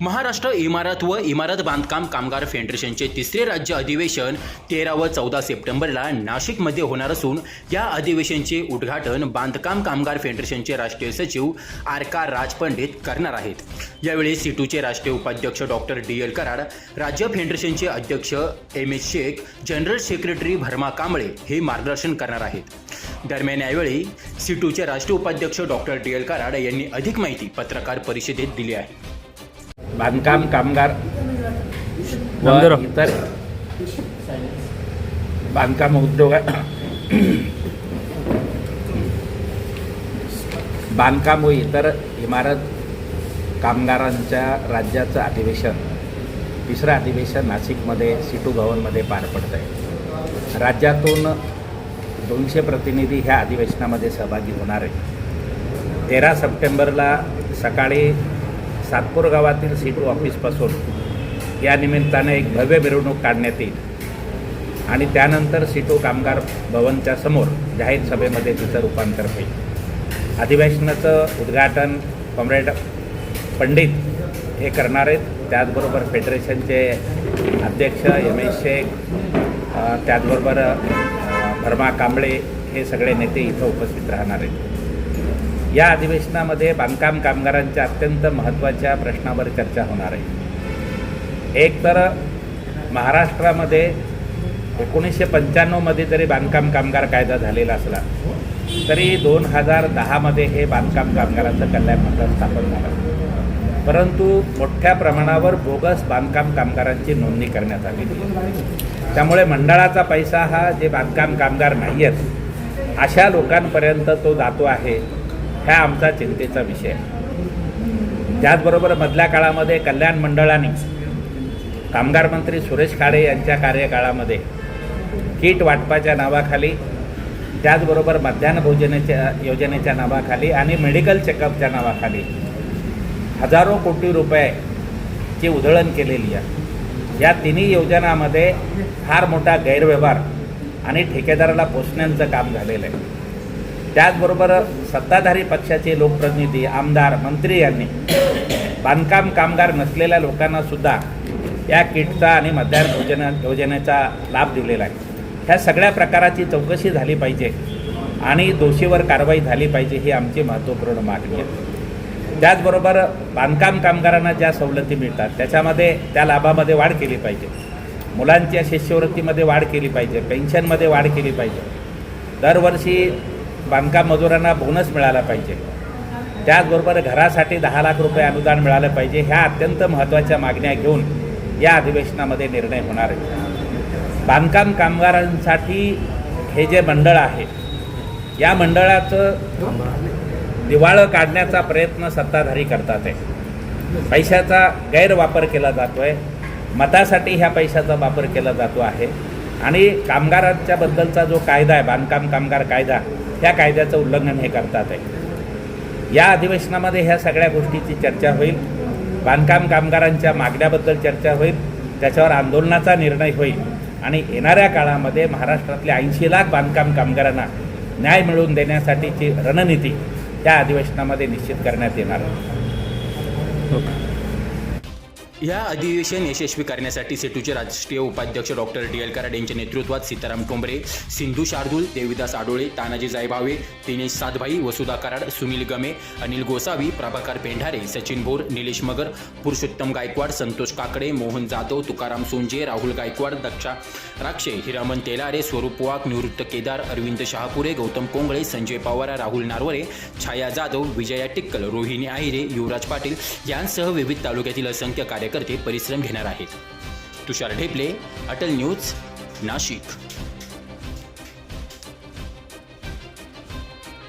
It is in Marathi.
महाराष्ट्र इमारत व इमारत बांधकाम कामगार फेडरेशनचे तिसरे राज्य अधिवेशन तेरा व चौदा सप्टेंबरला नाशिकमध्ये होणार असून या अधिवेशनचे उद्घाटन बांधकाम कामगार फेडरेशनचे राष्ट्रीय सचिव आर का राजपंडित करणार आहेत. यावेळी सिटूचे राष्ट्रीय उपाध्यक्ष डॉक्टर डी एल कराड राज्य फेडरेशनचे अध्यक्ष M S Shaikh general secretary Bharma Kamble हे मार्गदर्शन करणार आहेत. दरम्यान यावेळी सिटूचे राष्ट्रीय उपाध्यक्ष डॉक्टर डी एल कराड यांनी अधिक माहिती पत्रकार परिषदेत दिली आहे. बांधकाम कामगार व. इतर बांधकाम उद्योगा बांधकाम व इतर इमारत कामगारांच्या राज्याचं अधिवेशन. तिसरं अधिवेशन नाशिकमध्ये सिटू भवनमध्ये पार पडत आहे राज्यातून दोनशे प्रतिनिधी ह्या अधिवेशनामध्ये सहभागी होणार आहेत. तेरा सप्टेंबरला सकाळी सातपूर गावातील सीटू ऑफिसपासून या निमित्ताने एक भव्य मिरवणूक काढण्यात येईल. आणि त्यानंतर सीटू कामगार भवनच्या समोर जाहीर सभेमध्ये तिचं रूपांतर होईल. अधिवेशनाचं उद्घाटन कॉम्रेड पंडित हे करणार आहेत. त्याचबरोबर फेडरेशनचे अध्यक्ष एम एस शेख त्याचबरोबर भरमा कांबळे हे सगळे नेते इथं उपस्थित राहणार आहेत. या अधिवेशनामध्ये बांधकाम कामगारांच्या अत्यंत महत्त्वाच्या प्रश्नावर चर्चा होणार आहे. एक तर महाराष्ट्रामध्ये एकोणीसशे पंच्याण्णवमध्ये जरी बांधकाम कामगार कायदा झालेला असला तरी दोन हजार दहामध्ये हे बांधकाम कामगारांचं कल्याण मंडळ स्थापन झालं. परंतु मोठ्या प्रमाणावर बोगस बांधकाम कामगारांची नोंदणी करण्यात आली. त्यामुळे मंडळाचा पैसा हा जे बांधकाम कामगार नाही आहेत अशा लोकांपर्यंत तो जातो आहे. ह्या आमचा चिंतेचा विषय. आहे त्याचबरोबर मधल्या काळामध्ये कल्याण मंडळाने कामगार मंत्री सुरेश खाडे यांच्या कार्यकाळामध्ये किट वाटपाच्या नावाखाली त्याचबरोबर मध्यान्ह भोजनाच्या योजनेच्या नावाखाली आणि मेडिकल चेकअपच्या नावाखाली हजारो कोटी रुपयाची उधळण केलेली आहे. या तिन्ही योजनामध्ये फार मोठा गैरव्यवहार आणि ठेकेदाराला पोचण्याचं काम झालेलं आहे. त्याचबरोबर सत्ताधारी पक्षाचे लोकप्रतिनिधी आमदार मंत्री यांनी बांधकाम कामगार नसलेल्या लोकांना सुद्धा या किटचा आणि मध्यान्ह योजना योजनेचा लाभ दिलेला आहे. ह्या सगळ्या प्रकाराची चौकशी झाली पाहिजे आणि दोषीवर कारवाई झाली पाहिजे ही आमची महत्त्वपूर्ण मागणी आहे. त्याचबरोबर बांधकाम कामगारांना ज्या सवलती मिळतात त्याच्यामध्ये त्या लाभामध्ये वाढ केली पाहिजे. मुलांच्या शिष्यवृत्तीमध्ये वाढ केली पाहिजे पेन्शनमध्ये वाढ केली पाहिजे. दरवर्षी बांधकाम मजुरांना बोनस मिळाला पाहिजे. त्याचबरोबर घरासाठी दहा लाख रुपये अनुदान मिळालं पाहिजे. ह्या अत्यंत महत्त्वाच्या मागण्या घेऊन या अधिवेशनामध्ये निर्णय होणार आहे. बांधकाम कामगारांसाठी हे जे मंडळ आहे या मंडळाचं दिवाळं काढण्याचा प्रयत्न सत्ताधारी करतात आहे. पैशाचा गैरवापर केला जातो आहे मतासाठी ह्या पैशाचा वापर केला जातो आहे. आणि कामगारांच्याबद्दलचा जो कायदा आहे बांधकाम कामगार कायदा त्या कायद्याचं उल्लंघन हे करतात आहे. या अधिवेशनामध्ये ह्या सगळ्या गोष्टीची चर्चा होईल. बांधकाम कामगारांच्या मागण्याबद्दल चर्चा होईल. त्याच्यावर आंदोलनाचा निर्णय होईल. आणि येणाऱ्या काळामध्ये महाराष्ट्रातल्या ऐंशी लाख बांधकाम कामगारांना न्याय मिळवून देण्यासाठीची रणनीती त्या अधिवेशनामध्ये निश्चित करण्यात येणार आहे. या अधिवेशन यशस्वी करण्यासाठी सेटूचे राष्ट्रीय उपाध्यक्ष डॉक्टर डी एल कराड यांच्या नेतृत्वात सीताराम टोंबरे सिंधू शार्दूल देविदास आडोळे तानाजी जायभावे दिनेश सातभाई वसुधा कराड सुनील गमे अनिल गोसावी प्रभाकर पेंढारे सचिन भोर निलेश मगर पुरुषोत्तम गायकवाड संतोष काकडे मोहन जाधव तुकाराम सोंजे राहुल गायकवाड दक्षा राक्षे हिरामन तेलारे स्वरूप वाघ निवृत्त केदार अरविंद शहापुरे गौतम कोंगळे संजय पवार राहुल नारवरे छाया जाधव विजया टिक्कल रोहिणी आहिरे युवराज पाटील यांसह विविध तालुक्यातील असंख्य कार्यकर्ते परिश्रम घेणार आहेत. तुषार ढेपले अटल न्यूज नाशिक.